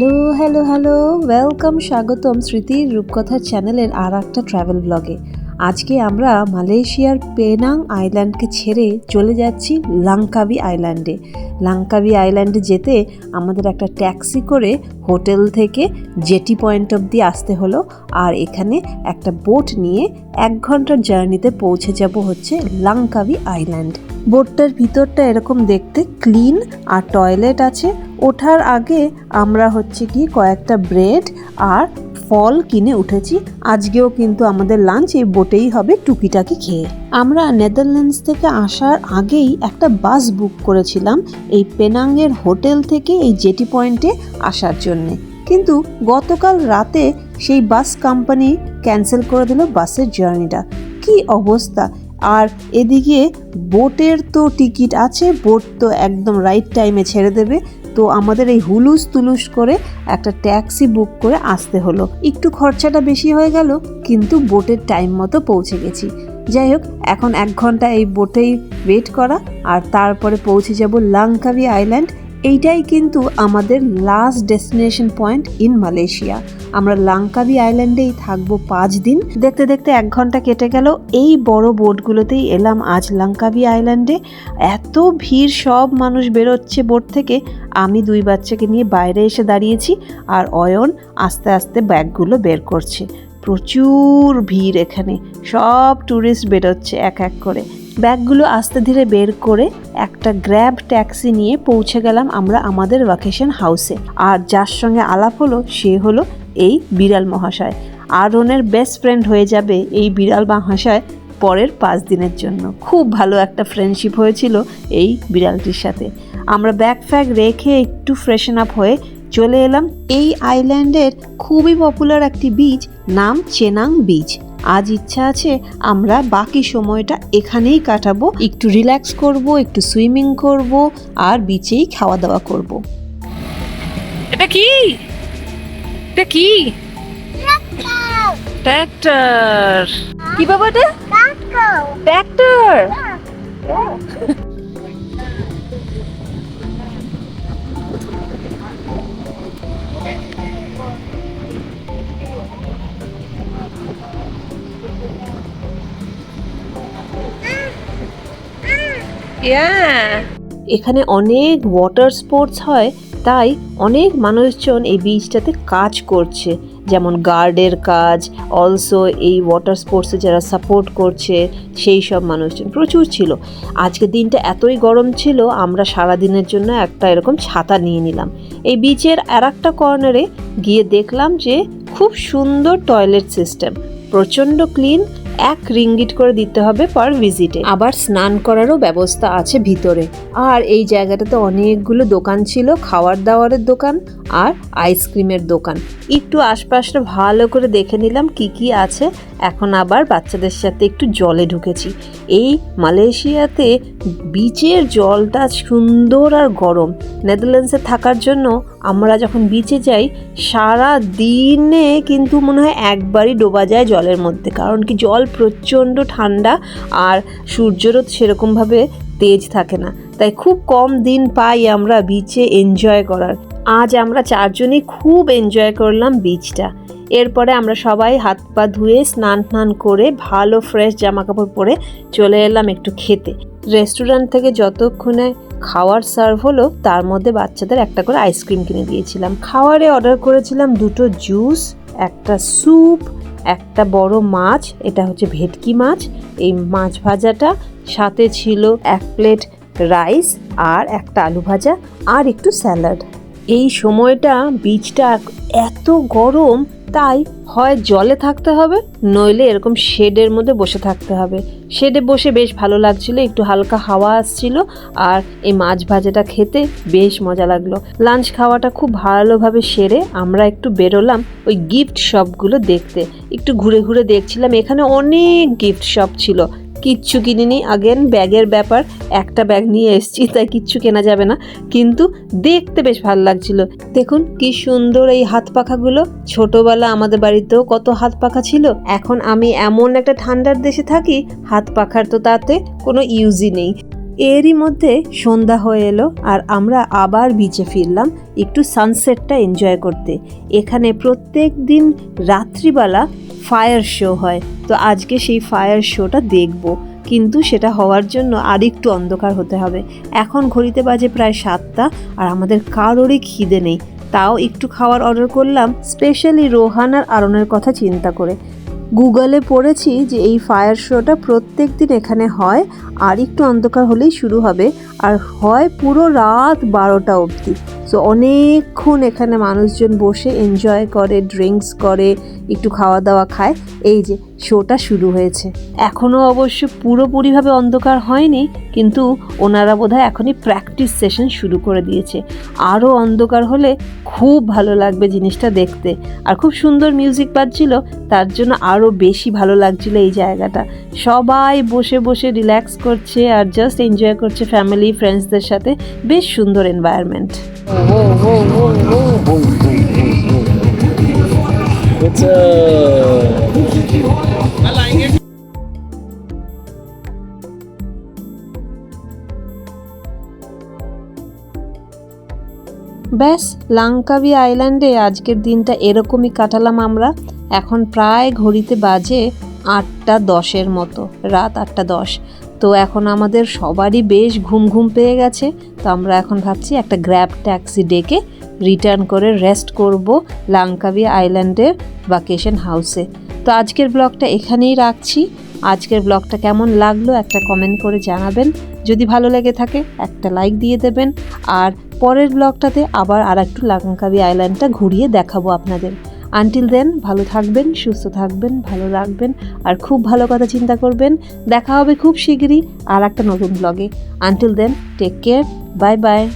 Hello hello hello welcome স্বাগতম স্মৃতির রূপকথার চ্যানেলের আর একটা ট্রাভেল ব্লগে আজকে আমরা মালয়েশিয়ার পেনাং আইল্যান্ডকে ছেড়ে চলে যাচ্ছি লাংকাবি আইল্যান্ডে। লাংকাবি আইল্যান্ডে যেতে আমাদের একটা ট্যাক্সি করে হোটেল থেকে জেটি পয়েন্ট অবধি আসতে হলো আর এখানে একটা বোট নিয়ে এক ঘণ্টার জার্নিতে পৌঁছে যাব হচ্ছে লাংকাবি আইল্যান্ড। বোটটার ভিতরটা এরকম দেখতে ক্লিন আর টয়লেট আছে। ওঠার আগে আমরা হচ্ছে কি কয়েকটা ব্রেড আর ফল কিনে উঠেছি। আজকেও কিন্তু আমাদের লাঞ্চ এই বোটেই হবে টুকিটাকি খেয়ে। আমরা নেদারল্যান্ডস থেকে আসার আগেই একটা বাস বুক করেছিলাম এই পেনাংয়ের হোটেল থেকে এই জেটি পয়েন্টে আসার জন্যে। কিন্তু গতকাল রাতে সেই বাস কোম্পানি ক্যান্সেল করে দিল বাসের জার্নিটা কি অবস্থা? আর এদিকে বোটের তো টিকিট আছে বোট তো একদম রাইট টাইমে ছেড়ে দেবে। তো আমাদের এই হুলুস তুলুস করে একটা ট্যাক্সি বুক করে আসতে হলো। একটু খরচাটা বেশি হয়ে গেল, কিন্তু বোটের টাইম মতো পৌঁছে গেছি। যাই হোক, এখন এক ঘণ্টা এই বোটেই ওয়েট করা, আর তারপরে পৌঁছে যাব লাংকাবি আইল্যান্ড এইটাই কিন্তু আমাদের last destination point in Malaysia আমরা লাংকাবি আইল্যান্ডেই থাকব পাঁচ দিন। দেখতে দেখতে এক ঘণ্টা কেটে গেল। এই বড় বোটগুলোতেই এলাম আজ লাংকাবি আইল্যান্ডে এত ভিড়, সব মানুষ বেরোচ্ছে বোট থেকে। আমি দুই বাচ্চাকে নিয়ে বাইরে এসে দাঁড়িয়েছি আর অয়ন আস্তে আস্তে ব্যাগগুলো বের করছে। প্রচুর ভিড় এখানে। সব ট্যুরিস্ট বেরোচ্ছে এক এক করে। ব্যাগগুলো আস্তে ধীরে বের করে একটা গ্র্যাব ট্যাক্সি নিয়ে পৌঁছে গেলাম আমরা আমাদের ভ্যাকেশন হাউসে আর যার সঙ্গে আলাপ হলো, সে হলো এই বিড়াল মহাশয়। আরনের বেস্ট ফ্রেন্ড হয়ে যাবে এই বিড়াল মহাশয় পরের পাঁচ দিনের জন্য। খুব ভালো একটা ফ্রেন্ডশিপ হয়েছিল এই বিড়ালটির সাথে। আমরা ব্যাগ ফ্যাগ রেখে একটু ফ্রেশন আপ হয়ে চলে এলাম। এই আইল্যান্ডের খুবই পপুলার একটি বিচ নাম চেনাং বিচ আজ ইচ্ছা আছে আমরা বাকি সময়টা এখানেই কাটাবো। একটু রিল্যাক্স করব একটু সুইমিং করব আর বিচেই খাওয়া দাওয়া করব। এটা কি? এটা কি? ট্র্যাক্টর কি বাবা এটা ট্র্যাক্টর এখানে অনেক ওয়াটার স্পোর্টস হয়, তাই অনেক মানুষজন এই বিচটাতে কাজ করছে। যেমন গার্ডের কাজ অলসো এই ওয়াটার স্পোর্টসে যারা সাপোর্ট করছে, সেই সব মানুষজন। প্রচুর ছিল। আজকে দিনটা এতই গরম ছিল, আমরা সারা দিনের জন্য একটা এরকম ছাতা নিয়ে নিলাম। এই বিচের আর একটা কর্নারে গিয়ে দেখলাম যে খুব সুন্দর টয়লেট সিস্টেম প্রচণ্ড ক্লিন এক রিঙ্গিট করে দিতে হবে পার ভিজিটে আবার স্নান করারও ব্যবস্থা আছে ভিতরে। আর এই জায়গাটাতে অনেকগুলো দোকান ছিল, খাওয়ার দাওয়ারের দোকান আর আইসক্রিমের দোকান। একটু আশপাশটা ভালো করে দেখে নিলাম কি কি আছে। এখন আবার বাচ্চাদের সাথে একটু জলে ঢুকেছি। এই মালয়েশিয়াতে বিচের জলটা সুন্দর আর গরম। নেদারল্যান্ডসে থাকার জন্য আমরা যখন বিচে যাই, সারা দিনে কিন্তু মনে হয় একবারই ডোবা যায় জলের মধ্যে। কারণ কি, জল প্রচণ্ড ঠান্ডা আর সূর্যেরও সেরকমভাবে তেজ থাকে না। তাই খুব কম দিন পাই আমরা বিচে এনজয় করার। আজ আমরা চারজনই খুব এনজয় করলাম বিচটা। এরপরে আমরা সবাই হাত পা ধুয়ে স্নান টান করে ভালো ফ্রেশ জামা কাপড় পরে চলে এলাম একটু খেতে। রেস্টুরেন্ট থেকে যতক্ষণে খাওয়ার সার্ভ হলো, তার মধ্যে বাচ্চাদের একটা করে আইসক্রিম কিনে দিয়েছিলাম। খাওয়ারে অর্ডার করেছিলাম দুটো জুস একটা স্যুপ একটা বড় মাছ, এটা হচ্ছে ভেটকি মাছ। এই মাছ ভাজাটা সাথে ছিল এক প্লেট রাইস আর একটা আলু ভাজা আর একটু স্যালাড এই সময়টা বীজটা এত গরম, তাই হয় জলে থাকতে হবে, নইলে এরকম শেডের মধ্যে বসে থাকতে হবে। শেডে বসে বেশ ভালো লাগছিল, একটু হালকা হাওয়া আসছিল, আর এই মাছ ভাজাটা খেতে বেশ মজা লাগল। লাঞ্চ খাওয়াটা খুব ভালোভাবে সেরে আমরা একটু বেরোলাম ওই গিফট শপগুলো দেখতে। একটু ঘুরে ঘুরে দেখছিলাম, এখানে অনেক গিফট শপ ছিল। কিচ্ছু কিনিনি। আগেন ব্যাগের ব্যাপার, একটা ব্যাগ নিয়ে এসেছি, তাই কিচ্ছু কেনা যাবে না। কিন্তু দেখতে বেশ ভালো লাগছিল। দেখুন কি সুন্দর এই হাত পাখাগুলো। ছোটবেলা আমাদের বাড়িতেও কত হাত পাখা ছিল। এখন আমি এমন একটা ঠান্ডার দেশে থাকি, হাত পাখার তো তাতে কোনো ইউজই নেই। এরই মধ্যে সন্ধ্যা হয়ে এলো আর আমরা আবার বিচে ফিরলাম একটু সানসেটটা এনজয় করতে। এখানে প্রত্যেক দিন রাত্রিবেলা ফায়ার শো হয়। তো আজকে সেই ফায়ার শোটা দেখব। কিন্তু সেটা হওয়ার জন্য আর একটু অন্ধকার হতে হবে। এখন ঘড়িতে বাজে প্রায় সাতটা আর আমাদের কারোরই খিদে নেই। তাও একটু খাওয়ার অর্ডার করলাম স্পেশালি রোহান আর আরনের কথা চিন্তা করে। গুগলে পড়েছি যে এই ফায়ার শোটা প্রত্যেক দিন এখানে হয়, আর একটু অন্ধকার হলেই শুরু হবে, আর হয় পুরো রাত বারোটা অবধি। সো অনেকক্ষণ এখানে মানুষজন বসে এনজয় করে ড্রিঙ্কস করে একটু খাওয়া দাওয়া খায় এই যে শোটা শুরু হয়েছে এখনও অবশ্য পুরোপুরিভাবে অন্ধকার হয়নি কিন্তু ওনারা বোধহয় এখনই প্র্যাকটিস সেশন শুরু করে দিয়েছে আরও অন্ধকার হলে খুব ভালো লাগবে জিনিসটা দেখতে আর খুব সুন্দর মিউজিক বাজছিল তার জন্য আরও বেশি ভালো লাগছিল এই জায়গাটা সবাই বসে বসে রিল্যাক্স করছে আর জাস্ট এনজয় করছে ফ্যামিলি ফ্রেন্ডসদের সাথে বেশ সুন্দর এনভায়রনমেন্ট What's up? ব্যাস লাঙ্কাবি আইল্যান্ডে আজকের দিনটা এরকমই কাটালাম আমরা এখন প্রায় ঘড়িতে বাজে আটটা দশের মতো রাত আটটা দশ তো এখন আমাদের সবারই বেশ ঘুম ঘুম পেয়ে গেছে তো আমরা এখন ভাবছি একটা গ্র্যাব ট্যাক্সি ডেকে রিটার্ন করে রেস্ট করব লাঙ্কাবি আইল্যান্ডের ভাকেশন হাউসে তো আজকের ব্লগটা এখানেই রাখছি। আজকের ব্লগটা কেমন লাগল একটা কমেন্ট করে জানাবেন। যদি ভালো লেগে থাকে, একটা লাইক দিয়ে দেবেন। আর পরের ব্লগটাতে আবার আর একটু লাঙ্কাবি আইল্যান্ডটা ঘুরিয়ে দেখাবো আপনাদের। আনটিল দেন ভালো থাকবেন, সুস্থ থাকবেন, ভালো রাখবেন। আর খুব ভালো কথা চিন্তা করবেন। দেখা হবে খুব শিগগিরই আর একটা নতুন ব্লগে until then take care bye bye